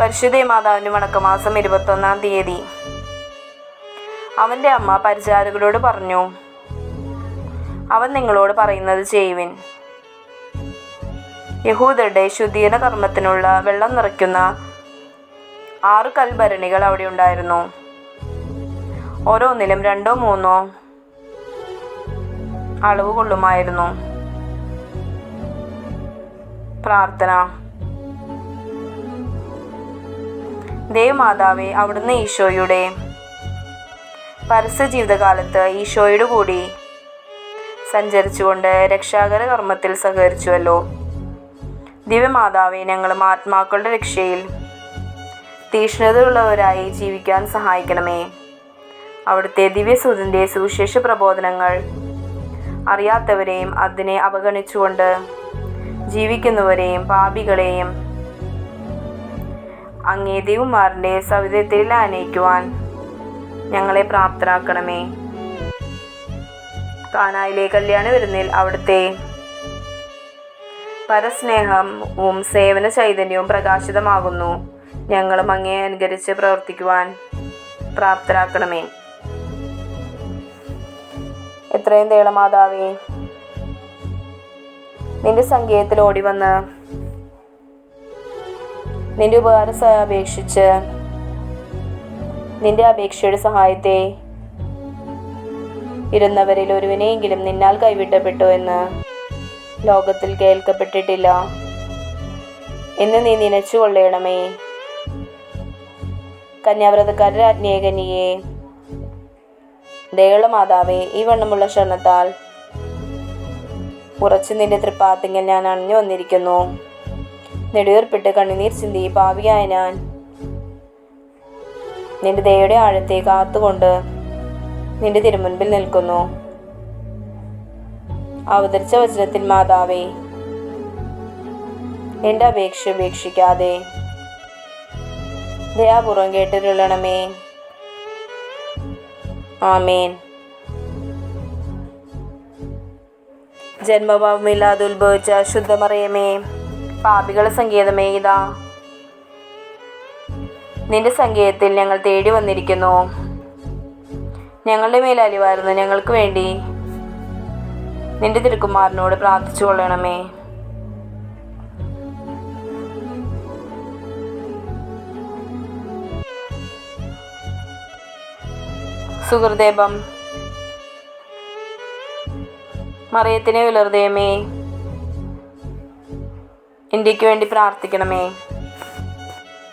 പരിശുദ്ധ മാതാവിന്റെ വണക്കമാസം ഇരുപത്തൊന്നാം തീയതി. അവന്റെ അമ്മ പരിചാരകരോട് പറഞ്ഞു അവൻ നിങ്ങളോട് പറയുന്നത് ചെയ്യുവിൻ. യഹൂദരുടെ ശുദ്ധീകരണ കർമ്മത്തിനുള്ള വെള്ളം നിറയ്ക്കുന്ന ആറ് കൽഭരണികൾ അവിടെ ഉണ്ടായിരുന്നു. ഓരോന്നിലും രണ്ടോ മൂന്നോ അളവ് കൊള്ളുമായിരുന്നു പ്രാർത്ഥന ദേവമാതാവെ അവിടുന്ന് ഈശോയുടെ പരസ്യ ജീവിതകാലത്ത് ഈശോയുടെ കൂടി സഞ്ചരിച്ചുകൊണ്ട് രക്ഷാകര കർമ്മത്തിൽ സഹകരിച്ചുവല്ലോ. ദിവ്യമാതാവെ ഞങ്ങളും ആത്മാക്കളുടെ രക്ഷയിൽ തീക്ഷ്ണതയുള്ളവരായി ജീവിക്കാൻ സഹായിക്കണമേ. അവിടുത്തെ ദിവ്യസൂതിന്റെ സുവിശേഷ പ്രബോധനങ്ങൾ അറിയാത്തവരെയും അതിനെ അവഗണിച്ചുകൊണ്ട് ജീവിക്കുന്നവരെയും പാപികളെയും അങ്ങേ ദൈവമാറിന്റെ സവിധത്തിൽ ആനയിക്കുവാൻ ഞങ്ങളെ പ്രാപ്തരാക്കണമേ. കാനായിലെ കല്യാണ വിരുന്നിൽ അവിടുത്തെ പരസ്നേഹവും സേവന ചൈതന്യവും പ്രകാശിതമാകുന്നു. ഞങ്ങളും അങ്ങേ അനുകരിച്ച് പ്രവർത്തിക്കുവാൻ പ്രാപ്തരാക്കണമേ. എത്രയും തേളമാതാവേ നിന്റെ സങ്കേതത്തിൽ ഓടി വന്ന് നിന്റെ ഉപകാര അപേക്ഷിച്ച് നിന്റെ അപേക്ഷയുടെ സഹായത്തെ ഇരുന്നവരിൽ ഒരുവിനെയെങ്കിലും നിന്നാൽ കൈവിട്ടപ്പെട്ടു എന്ന് ലോകത്തിൽ കേൾക്കപ്പെട്ടിട്ടില്ല. എന്ന് നീ നനച്ചു കൊള്ളയണമേ കന്യാവ്രതക്കാരുടെ രാജ്ഞിയെ ദയുള്ള മാതാവേ ഈ വണ്ണമുള്ള ക്ഷണത്താൽ ഉറച്ചു നിന്റെ തൃപ്പാത്തിങ്കൽ ഞാൻ അണിഞ്ഞു വന്നിരിക്കുന്നു. നെടുവേർപ്പെട്ട് കണ്ണുനീർ ചിന്തി പാവിയായ ഞാൻ നിന്റെ ദയയുടെ ആഴത്തെ കാത്തുകൊണ്ട് നിന്റെ തിരുമുൻപിൽ നിൽക്കുന്നു. അവതരിച്ച വചനത്തിൽ മാതാവേ എന്റെ അപേക്ഷ ഉപേക്ഷിക്കാതെ ദയാപൂർവം കേട്ടിരുള്ളണമേ. ആമേൻ. ജന്മഭാവമില്ലാതെ ഉത്ഭവിച്ച ശുദ്ധമറിയമേ. പാപികളുടെ സങ്കേതമേ ഇതാ. നിന്റെ സങ്കേതത്തിൽ ഞങ്ങൾ തേടി വന്നിരിക്കുന്നു. ഞങ്ങളുടെ മേൽ അലിവായിരുന്നു ഞങ്ങൾക്ക് വേണ്ടി നിന്റെ തിരുക്കുമാരനോട് പ്രാർത്ഥിച്ചു കൊള്ളണമേ. സുഹൃദേപം മറിയത്തിനെ വിലർദയമേ ഇന്ത്യയ്ക്ക് വേണ്ടി പ്രാർത്ഥിക്കണമേ.